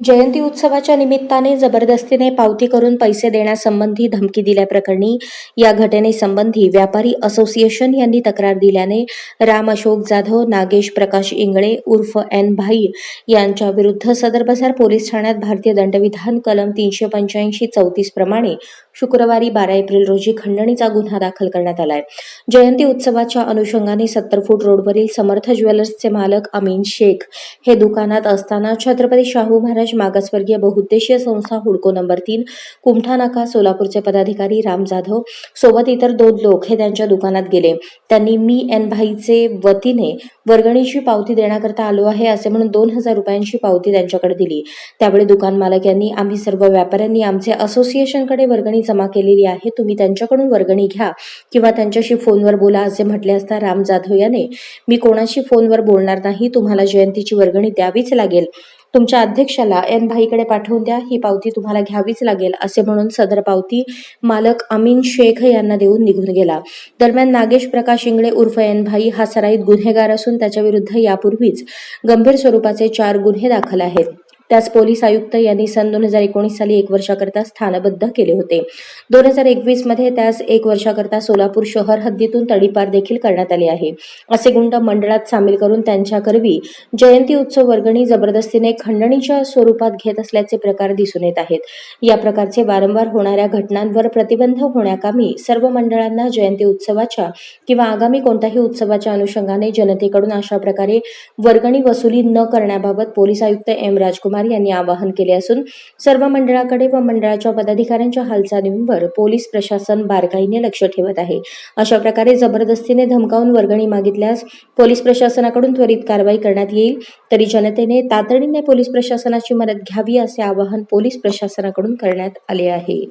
जयंती उत्सवाच्या निमित्ताने जबरदस्तीने पावती करून पैसे देण्यासंबंधी धमकी दिल्याप्रकरणी या घटनेसंबंधी व्यापारी असोसिएशन यांनी तक्रार दिल्याने राम अशोक जाधव नागेश प्रकाश इंगळे उर्फ एन भाई यांच्या विरुद्ध सदर बाजार पोलीस ठाण्यात भारतीय दंडविधान कलम तीनशे पंच्याऐंशी चौतीस प्रमाणे शुक्रवारी बारा एप्रिल रोजी खंडणीचा गुन्हा दाखल करण्यात आलाय. जयंती उत्सवाच्या अनुषंगाने सत्तर फूट रोडवरील समर्थ ज्वेलर्सचे मालक अमीन शेख हे दुकानात असताना छत्रपती शाहू महाराज मागासवर्गीय बहुउद्देशीय संस्था हुडको नंबर तीन कुमठा नाका सोलापूरचे पदाधिकारी राम जाधव सोबत इतर दोन लोक हे त्यांच्या दुकानात गेले. त्यांनी मी एन भाईचे वतीने वर्गणीची पावती देण्याकरता आलो आहे असे म्हणून दोन हजार रुपयांची पावती त्यांच्याकडे दिली. त्यावेळी दुकान मालक यांनी आम्ही सर्व व्यापाऱ्यांनी आमचे असोसिएशनकडे वर्गणी जमा केलेली आहे. तुम्ही त्यांच्याकडून वर्गणी घ्या किंवा त्यांच्याशी फोनवर बोला असे म्हटले असता राम जाधव याने मी कोणाशी फोनवर बोलणार नाही. तुम्हाला जयंतीची वर्गणी द्यावीच लागेल. तुमच्या अध्यक्षाला एन भाईकडे पाठवून द्या. ही पावती तुम्हाला घ्यावीच लागेल असे म्हणून सदर पावती मालक अमीन शेख यांना देऊन निघून गेला. दरम्यान नागेश प्रकाश इंगळे उर्फ एन भाई हा सराईत गुन्हेगार असून त्याच्याविरुद्ध यापूर्वीच गंभीर स्वरूपाचे चार गुन्हे दाखल आहेत. त्यास पोलीस आयुक्त यांनी सन दोन हजार एकोणीस साली एक वर्षाकरता स्थानबद्ध केले होते. दोन हजार एकवीसमध्ये त्यास एक वर्षाकरता सोलापूर शहर हद्दीतून तडीपार देखील करण्यात आले आहे. असे गुंड मंडळात सामील करून त्यांच्याकरवी जयंती उत्सव वर्गणी जबरदस्तीने खंडणीच्या स्वरूपात घेत असल्याचे प्रकार दिसून येत आहेत. या प्रकारचे वारंवार होणाऱ्या घटनांवर प्रतिबंध होण्याकामी सर्व मंडळांना जयंती उत्सवाच्या किंवा आगामी कोणत्याही उत्सवाच्या अनुषंगाने जनतेकडून अशा प्रकारे वर्गणी वसुली न करण्याबाबत पोलीस आयुक्त एम राजकुमार यांनी आवाहन केले असून सर्व मंडळाकडे व मंडळाच्या पदाधिकाऱ्यांच्या हालचालींवर पोलीस प्रशासन बारकाईने लक्ष ठेवत आहे. अशा प्रकारे जबरदस्तीने धमकावून वर्गणी मागितल्यास पोलीस प्रशासनाकडून त्वरित कारवाई करण्यात येईल. तरी जनतेने तातडीने पोलीस प्रशासनाची मदत घ्यावी असे आवाहन पोलीस प्रशासनाकडून करण्यात आले आहे.